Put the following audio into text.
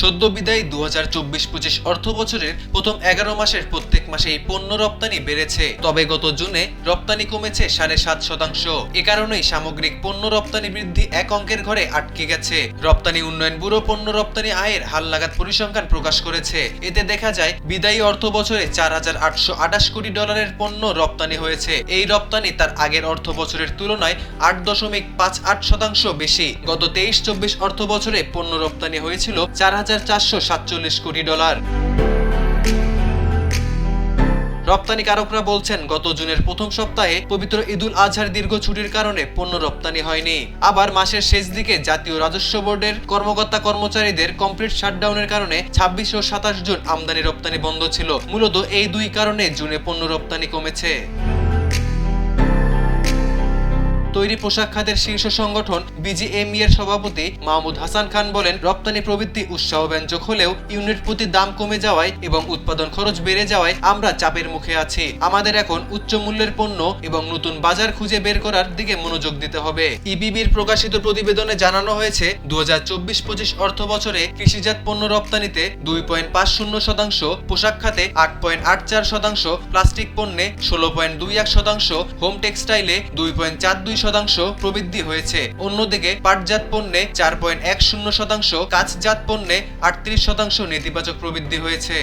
সদ্য বিদায়ী দু হাজার চব্বিশ পঁচিশ অর্থ বছরের প্রথম এগারো মাসের প্রত্যেক মাসেই পণ্য রপ্তানি বেড়েছে। তবে গত জুনে রপ্তানি কমেছে সাড়ে সাত শতাংশ। এ কারণেই সামগ্রিক পণ্য রপ্তানি বৃদ্ধি এক অঙ্কের ঘরে আটকে গেছে। রপ্তানি উন্নয়ন ব্যুরো পণ্য রপ্তানি আয়ের হালনাগাদ পরিসংখ্যান প্রকাশ করেছে। এতে দেখা যায়, বিদায়ী অর্থ বছরে চার হাজার আটশো আঠাশ কোটি ডলারের পণ্য রপ্তানি হয়েছে। এই রপ্তানি তার আগের অর্থ বছরের তুলনায় আট দশমিক পাঁচ আট শতাংশ বেশি। গত তেইশ চব্বিশ অর্থ বছরে পণ্য রপ্তানি হয়েছিল চার হাজার চারশো সাতচল্লিশ কোটি ডলার। রপ্তানিকারকরা বলছেন, গত জুনের প্রথম সপ্তাহে পবিত্র ঈদুল আজহার দীর্ঘ ছুটির কারণে পণ্য রপ্তানি হয়নি। আবার মাসের শেষ দিকে জাতীয় রাজস্ব বোর্ডের কর্মকর্তা কর্মচারীদের কমপ্লিট শাটডাউনের কারণে ছাব্বিশ ও সাতাশ জুন আমদানি রপ্তানি বন্ধ ছিল। মূলত এই দুই কারণে জুনে পণ্য রপ্তানি কমেছে। তৈরি পোশাক খাতের শীর্ষ সংগঠন বিজিএমই এর সভাপতি মাহমুদ হাসান খান বলেন, রপ্তানি প্রবৃত্তি উৎসাহব্যঞ্জক হলেও ইউনিট প্রতি দাম কমে যাওয়ায় এবং উৎপাদন খরচ বেড়ে যাওয়ায় আমরা চাপের মুখে আছি। আমাদের এখন উচ্চ মূল্যের পণ্য এবং নতুন বাজার খুঁজে বের করার দিকে মনোযোগ দিতে হবে। ইবিবির প্রকাশিত প্রতিবেদনে জানানো হয়েছে দু হাজার চব্বিশ পঁচিশ অর্থ বছরে কৃষিজাত পণ্য রপ্তানিতে দুই পয়েন্ট পাঁচ শূন্য শতাংশ, পোশাক খাতে আট পয়েন্ট আট চার শতাংশ, প্লাস্টিক পণ্যে ষোলো পয়েন্ট দুই এক শতাংশ, হোম টেক্সটাইলে দুই পয়েন্ট চার দুই শতাংশ প্রবৃদ্ধি হয়েছে। অন্যদিকে, পাটজাত পণ্যে চার পয়েন্ট এক শূন্য শতাংশ, কাঁচজাত পণ্যে আটত্রিশ শতাংশ নেতিবাচক প্রবৃদ্ধি হয়েছে।